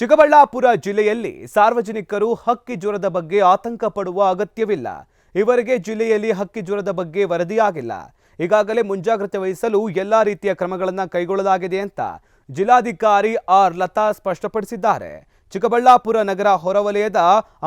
ಚಿಕ್ಕಬಳ್ಳಾಪುರ ಜಿಲ್ಲೆಯಲ್ಲಿ ಸಾರ್ವಜನಿಕರು ಹಕ್ಕಿ ಜ್ವರದ ಬಗ್ಗೆ ಆತಂಕ ಪಡುವ ಅಗತ್ಯವಿಲ್ಲ. ಇವರಿಗೆ ಜಿಲ್ಲೆಯಲ್ಲಿ ಹಕ್ಕಿ ಜ್ವರದ ಬಗ್ಗೆ ವರದಿಯಾಗಿಲ್ಲ. ಈಗಾಗಲೇ ಮುಂಜಾಗ್ರತೆ ವಹಿಸಲು ಎಲ್ಲಾ ರೀತಿಯ ಕ್ರಮಗಳನ್ನು ಕೈಗೊಳ್ಳಲಾಗಿದೆ ಅಂತ ಜಿಲ್ಲಾಧಿಕಾರಿ ಆರ್. ಲತಾ ಸ್ಪಷ್ಟಪಡಿಸಿದ್ದಾರೆ. ಚಿಕ್ಕಬಳ್ಳಾಪುರ ನಗರ ಹೊರವಲಯದ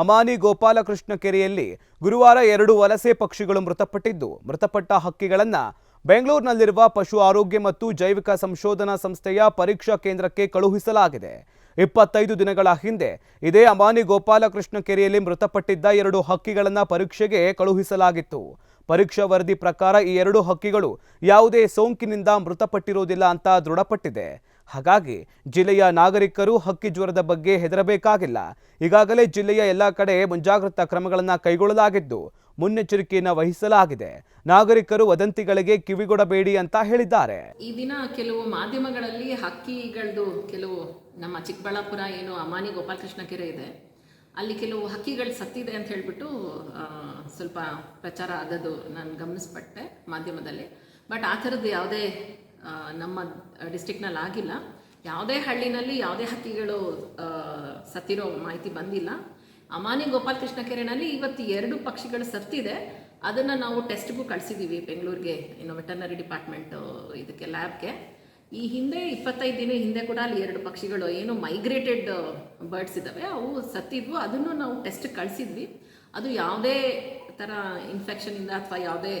ಅಮಾನಿ ಗೋಪಾಲಕೃಷ್ಣ ಕೆರೆಯಲ್ಲಿ ಗುರುವಾರ ಎರಡು ವಲಸೆ ಪಕ್ಷಿಗಳು ಮೃತಪಟ್ಟಿದ್ದು, ಮೃತಪಟ್ಟ ಹಕ್ಕಿಗಳನ್ನು ಬೆಂಗಳೂರಿನಲ್ಲಿರುವ ಪಶು ಆರೋಗ್ಯ ಮತ್ತು ಜೈವಿಕ ಸಂಶೋಧನಾ ಸಂಸ್ಥೆಯ ಪರೀಕ್ಷಾ ಕೇಂದ್ರಕ್ಕೆ ಕಳುಹಿಸಲಾಗಿದೆ. ಇಪ್ಪತ್ತೈದು ದಿನಗಳ ಹಿಂದೆ ಇದೇ ಅಮಾನಿ ಗೋಪಾಲಕೃಷ್ಣ ಕೆರೆಯಲ್ಲಿ ಮೃತಪಟ್ಟಿದ್ದ ಎರಡು ಹಕ್ಕಿಗಳನ್ನು ಪರೀಕ್ಷೆಗೆ ಕಳುಹಿಸಲಾಗಿತ್ತು. ಪರೀಕ್ಷಾ ವರದಿ ಪ್ರಕಾರ ಈ ಎರಡು ಹಕ್ಕಿಗಳು ಯಾವುದೇ ಸೋಂಕಿನಿಂದ ಮೃತಪಟ್ಟಿರುವುದಿಲ್ಲ ಅಂತ ದೃಢಪಟ್ಟಿದೆ. ಹಾಗಾಗಿ ಜಿಲ್ಲೆಯ ನಾಗರಿಕರು ಹಕ್ಕಿ ಜ್ವರದ ಬಗ್ಗೆ ಹೆದರಬೇಕಾಗಿಲ್ಲ. ಈಗಾಗಲೇ ಜಿಲ್ಲೆಯ ಎಲ್ಲ ಕಡೆ ಮುಂಜಾಗ್ರತಾ ಕ್ರಮಗಳನ್ನು ಕೈಗೊಳ್ಳಲಾಗಿದ್ದು ಮುನ್ನೆಚ್ಚರಿಕೆಯನ್ನು ವಹಿಸಲಾಗಿದೆ. ನಾಗರಿಕರು ವದಂತಿಗಳಿಗೆ ಕಿವಿಗೊಡಬೇಡಿ ಅಂತ ಹೇಳಿದ್ದಾರೆ. ಈ ದಿನ ಕೆಲವು ಮಾಧ್ಯಮಗಳಲ್ಲಿ ಹಕ್ಕಿಗಳದು ಕೆಲವು ನಮ್ಮ ಚಿಕ್ಕಬಳ್ಳಾಪುರ ಏನು ಅಮಾನಿ ಗೋಪಾಲಕೃಷ್ಣ ಕೆರೆ ಇದೆ, ಅಲ್ಲಿ ಕೆಲವು ಹಕ್ಕಿಗಳು ಸತ್ತಿದೆ ಅಂತ ಹೇಳಿಬಿಟ್ಟು ಸ್ವಲ್ಪ ಪ್ರಚಾರ ಆದದ್ದು ನಾನು ಗಮನಿಸ್ಪಟ್ಟೆ ಮಾಧ್ಯಮದಲ್ಲಿ. ಬಟ್ ಆ ಥರದ್ದು ಯಾವುದೇ ನಮ್ಮ ಡಿಸ್ಟಿಕ್ನಲ್ಲಿ ಆಗಿಲ್ಲ. ಯಾವುದೇ ಹಳ್ಳಿನಲ್ಲಿ ಯಾವುದೇ ಹಕ್ಕಿಗಳು ಸತ್ತಿರೋ ಮಾಹಿತಿ ಬಂದಿಲ್ಲ. ಅಮಾನಿ ಗೋಪಾಲ್ ಕೃಷ್ಣ ಕೆರೆನಲ್ಲಿ ಇವತ್ತು ಎರಡು ಪಕ್ಷಿಗಳು ಸತ್ತಿದೆ. ಅದನ್ನು ನಾವು ಟೆಸ್ಟ್ಗೂ ಕಳಿಸಿದ್ದೀವಿ ಬೆಂಗಳೂರಿಗೆ, ಇನ್ನು ವೆಟರ್ನರಿ ಡಿಪಾರ್ಟ್ಮೆಂಟು, ಇದಕ್ಕೆ ಲ್ಯಾಬ್ಗೆ. ಈ ಹಿಂದೆ ಇಪ್ಪತ್ತೈದು ದಿನ ಹಿಂದೆ ಕೂಡ ಅಲ್ಲಿ ಎರಡು ಪಕ್ಷಿಗಳು, ಏನು ಮೈಗ್ರೇಟೆಡ್ ಬರ್ಡ್ಸ್ ಇದ್ದಾವೆ, ಅವು ಸತ್ತಿದ್ವು. ಅದನ್ನು ನಾವು ಟೆಸ್ಟ್ ಕಳಿಸಿದ್ವಿ. ಅದು ಯಾವುದೇ ಥರ ಇನ್ಫೆಕ್ಷನಿಂದ ಅಥವಾ ಯಾವುದೇ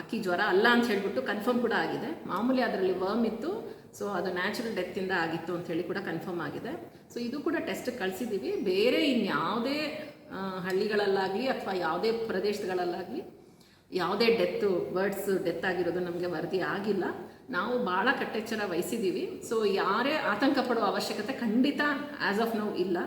ಅಕ್ಕಿ ಜ್ವರ ಅಲ್ಲ ಅಂತ ಹೇಳ್ಬಿಟ್ಟು ಕನ್ಫರ್ಮ್ ಕೂಡ ಆಗಿದೆ. ಮಾಮೂಲಿ ಅದರಲ್ಲಿ ವರ್ಮ್ ಇತ್ತು ಸೊ ಅದು ನ್ಯಾಚುರಲ್ ಡೆತ್ತಿಂದ ಆಗಿತ್ತು ಅಂತ ಹೇಳಿ ಕೂಡ ಕನ್ಫರ್ಮ್ ಆಗಿದೆ. ಸೊ ಇದು ಕೂಡ ಟೆಸ್ಟ್ ಕಳಿಸಿದ್ದೀವಿ ಬೇರೆ ಇನ್ಯಾವುದೇ ಹಳ್ಳಿಗಳಲ್ಲಾಗಲಿ ಅಥವಾ ಯಾವುದೇ ಪ್ರದೇಶಗಳಲ್ಲಾಗಲಿ ಯಾವುದೇ ಡೆತ್ತು ಬರ್ಡ್ಸ್ ಡೆತ್ ಆಗಿರೋದು ನಮಗೆ ವರದಿ ಆಗಿಲ್ಲ. ನಾವು ಭಾಳ ಕಟ್ಟೆಚ್ಚರ ವಹಿಸಿದ್ದೀವಿ ಸೊ ಯಾರೇ ಆತಂಕ ಪಡುವ ಅವಶ್ಯಕತೆ ಖಂಡಿತ ಆ್ಯಸ್ ಆಫ್ ನೌ ಇಲ್ಲ.